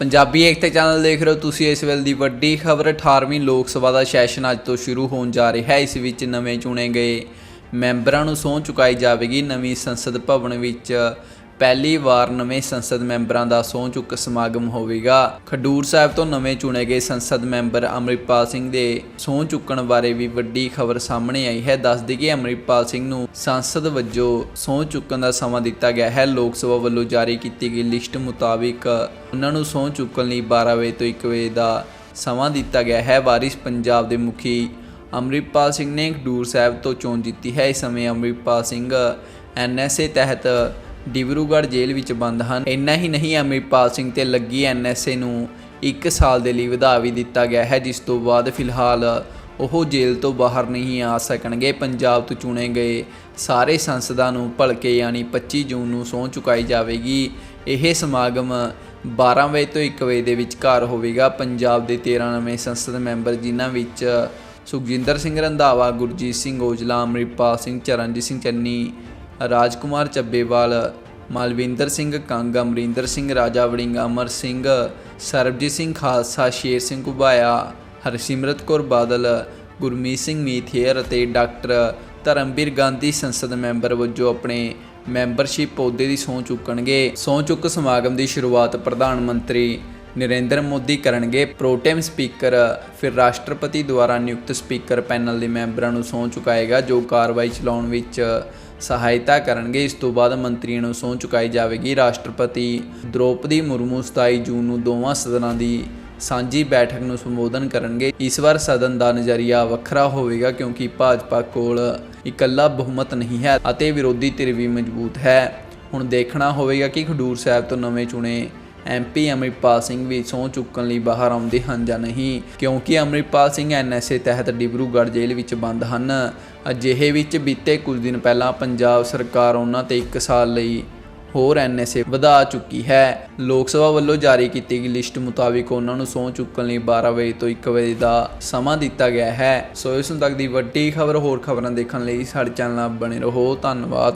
ਪੰਜਾਬੀ ਏਕਤਾ channel ਦੇਖ ਰਹੇ ਹੋ ਤੁਸੀਂ ਇਸ ਵੇਲੇ ਦੀ ਵੱਡੀ ਖਬਰ। 18ਵੀਂ ਲੋਕ ਸਭਾ ਦਾ ਸੈਸ਼ਨ ਅੱਜ ਤੋਂ ਸ਼ੁਰੂ ਹੋਣ ਜਾ ਰਿਹਾ ਹੈ। ਇਸ ਵਿੱਚ ਨਵੇਂ ਚੁਣੇ ਗਏ ਮੈਂਬਰਾਂ ਨੂੰ ਸਹੁੰ ਚੁਕਾਈ ਜਾਵੇਗੀ। ਨਵੀਂ ਸੰਸਦ ਭਵਨ ਵਿੱਚ ਪਹਿਲੀ ਵਾਰ ਨਵੇਂ ਸੰਸਦ ਮੈਂਬਰਾਂ ਦਾ ਸਹੁੰ ਚੁੱਕ ਸਮਾਗਮ ਹੋਵੇਗਾ। ਖਡੂਰ ਸਾਹਿਬ ਤੋਂ ਨਵੇਂ ਚੁਣੇ ਗਏ ਸੰਸਦ ਮੈਂਬਰ ਅਮਰਿਤਪਾਲ ਸਿੰਘ ਦੇ ਸਹੁੰ ਚੁੱਕਣ ਬਾਰੇ ਵੀ ਵੱਡੀ ਖਬਰ ਸਾਹਮਣੇ ਆਈ ਹੈ। ਦੱਸ ਕਿ ਅਮਰਿਤਪਾਲ ਸਿੰਘ ਨੂੰ ਸੰਸਦ ਵਜੋਂ ਸਹੁੰ ਚੁੱਕਣ ਦਾ ਸਮਾਂ ਦਿੱਤਾ ਗਿਆ ਹੈ। ਲੋਕ ਸਭਾ ਵੱਲੋਂ ਜਾਰੀ ਕੀਤੀ ਗਈ ਲਿਸਟ ਮੁਤਾਬਿਕ ਉਹਨਾਂ ਨੂੰ ਸਹੁੰ ਚੁੱਕਣ ਲਈ 12 ਵਜੇ ਤੋਂ 1 ਵਜੇ ਦਾ ਸਮਾਂ ਦਿੱਤਾ ਗਿਆ ਹੈ। ਵਾਰਿਸ ਪੰਜਾਬ ਦੇ ਮੁਖੀ ਅਮਰਿਤਪਾਲ ਸਿੰਘ ਨੇ ਖਡੂਰ ਸਾਹਿਬ ਤੋਂ ਚੋਣ ਜਿੱਤੀ ਹੈ। ਇਸ ਸਮੇਂ ਅਮਰਿਤਪਾਲ ਸਿੰਘ ਐਨਐਸਏ ਤਹਿਤ ਡਿਬਰੂਗੜ੍ਹ ਜੇਲ੍ਹ ਵਿੱਚ ਬੰਦ ਹਨ। ਇੰਨਾ ਹੀ ਨਹੀਂ ਅਮਰਿਤਪਾਲ ਸਿੰਘ ਤੇ ਲੱਗੀ ਐਨਐਸਏ ਨੂੰ 1 ਸਾਲ ਦੇ ਲਈ ਵਧਾ ਵੀ ਦਿੱਤਾ ਗਿਆ ਹੈ, ਜਿਸ ਤੋਂ ਬਾਅਦ ਫਿਲਹਾਲ ਉਹ ਜੇਲ੍ਹ ਤੋਂ ਬਾਹਰ ਨਹੀਂ ਆ ਸਕਣਗੇ। ਪੰਜਾਬ ਤੋਂ ਚੁਣੇ ਗਏ ਸਾਰੇ ਸੰਸਦਾਂ ਨੂੰ ਭਲਕੇ ਯਾਨੀ 25 ਜੂਨ ਨੂੰ ਸਹੁੰ ਚੁਕਾਈ ਜਾਵੇਗੀ। ਇਹ ਸਮਾਗਮ 12 ਵਜੇ ਤੋਂ 1 ਵਜੇ ਦੇ ਵਿਚਕਾਰ ਹੋਵੇਗਾ। ਪੰਜਾਬ ਦੇ 13 ਨਵੇਂ ਸੰਸਦ ਮੈਂਬਰ, ਜਿਨ੍ਹਾਂ ਵਿੱਚ ਸੁਖਜਿੰਦਰ ਸਿੰਘ ਰੰਧਾਵਾ, ਗੁਰਜੀਤ ਸਿੰਘ ਔਜਲਾ ਅਮਰਿਤਪਾਲ ਸਿੰਘ, ਚਰਨਜੀਤ ਸਿੰਘ ਚੰਨੀ ਰਾਜਕੁਮਾਰ ਚੱਬੇਵਾਲ, ਮਾਲਵਿੰਦਰ ਸਿੰਘ ਕੰਗ, ਅਮਰਿੰਦਰ ਸਿੰਘ ਰਾਜਾ, ਵੜਿੰਗ ਅਮਰ ਸਿੰਘ, ਸਰਬਜੀਤ ਸਿੰਘ ਖਾਲਸਾ, ਸ਼ੇਰ ਸਿੰਘ ਘੁਬਾਇਆ, ਹਰਸਿਮਰਤ ਕੌਰ ਬਾਦਲ, ਗੁਰਮੀਤ ਸਿੰਘ ਮੀਥੇਰ ਅਤੇ ਡਾਕਟਰ ਧਰਮਵੀਰ ਗਾਂਧੀ ਸੰਸਦ ਮੈਂਬਰ ਵਜੋਂ ਆਪਣੇ ਮੈਂਬਰਸ਼ਿਪ ਅਹੁਦੇ ਦੀ ਸਹੁੰ ਚੁੱਕਣਗੇ। ਸਹੁੰ ਚੁੱਕ ਸਮਾਗਮ ਦੀ ਸ਼ੁਰੂਆਤ ਪ੍ਰਧਾਨ ਮੰਤਰੀ ਨਰਿੰਦਰ ਮੋਦੀ ਕਰਨਗੇ। ਪ੍ਰੋਟੈਮ ਸਪੀਕਰ ਫਿਰ ਰਾਸ਼ਟਰਪਤੀ ਦੁਆਰਾ ਨਿਯੁਕਤ ਸਪੀਕਰ ਪੈਨਲ ਦੇ ਮੈਂਬਰਾਂ ਨੂੰ ਸਹੁੰ ਚੁਕਾਏਗਾ, ਜੋ ਕਾਰਵਾਈ ਚਲਾਉਣ ਵਿੱਚ ਸਹਾਇਤਾ ਕਰਨਗੇ। ਇਸ ਤੋਂ ਬਾਅਦ ਮੰਤਰੀਆਂ ਨੂੰ ਸਹੁੰ ਚੁਕਾਈ ਜਾਵੇਗੀ। ਰਾਸ਼ਟਰਪਤੀ ਦ੍ਰੋਪਦੀ ਮੁਰਮੂ 27 ਜੂਨ ਨੂੰ ਦੋਵਾਂ ਸਦਨਾਂ ਦੀ ਸਾਂਝੀ ਬੈਠਕ ਨੂੰ ਸੰਬੋਧਨ ਕਰਨਗੇ। ਇਸ ਵਾਰ ਸਦਨ ਦਾ ਨਜ਼ਰੀਆ ਵੱਖਰਾ ਹੋਵੇਗਾ ਕਿਉਂਕਿ ਭਾਜਪਾ ਕੋਲ ਇਕੱਲਾ ਬਹੁਮਤ ਨਹੀਂ ਹੈ ਅਤੇ ਵਿਰੋਧੀ ਧਿਰ ਵੀ ਮਜ਼ਬੂਤ ਹੈ। ਹੁਣ ਦੇਖਣਾ ਹੋਵੇਗਾ ਕਿ ਖਡੂਰ ਸਾਹਿਬ ਤੋਂ ਨਵੇਂ ਚੁਣੇ ਐਮਪੀ ਅਮਰਿਤਪਾਲ ਸਿੰਘ ਵੀ ਸਹੁੰ ਚੁੱਕਣ ਲਈ ਬਾਹਰ ਆਉਂਦੇ ਹਨ ਜਾਂ ਨਹੀਂ, ਕਿਉਂਕਿ ਅਮਰਿਤਪਾਲ ਸਿੰਘ ਐਨਐਸਏ ਤਹਿਤ ਡਿਬਰੂਗੜ੍ਹ ਜੇਲ੍ਹ ਵਿੱਚ ਬੰਦ ਹਨ। ਅਜਿਹੇ ਵਿੱਚ ਬੀਤੇ ਕੁਝ ਦਿਨ ਪਹਿਲਾਂ ਪੰਜਾਬ ਸਰਕਾਰ ਉਹਨਾਂ ਤੇ 1 ਸਾਲ ਲਈ ਹੋਰ ਐਨਐਸਏ ਵਧਾ ਚੁੱਕੀ ਹੈ। ਲੋਕ ਸਭਾ ਵੱਲੋਂ ਜਾਰੀ ਕੀਤੀ ਗਈ ਲਿਸਟ ਮੁਤਾਬਿਕ ਉਹਨਾਂ ਨੂੰ ਸਹੁੰ ਚੁੱਕਣ ਲਈ 12 ਵਜੇ ਤੋਂ 1 ਵਜੇ ਦਾ ਸਮਾਂ ਦਿੱਤਾ ਗਿਆ ਹੈ। ਸੋ ਇਸ ਨੂੰ ਤੱਕ ਦੀ ਵੱਡੀ ਖਬਰ ਹੋਰ ਖਬਰਾਂ ਦੇਖਣ ਲਈ ਸਾਡੇ ਚੈਨਲ ਨਾਲ ਬਣੇ ਰਹੋ। ਧੰਨਵਾਦ।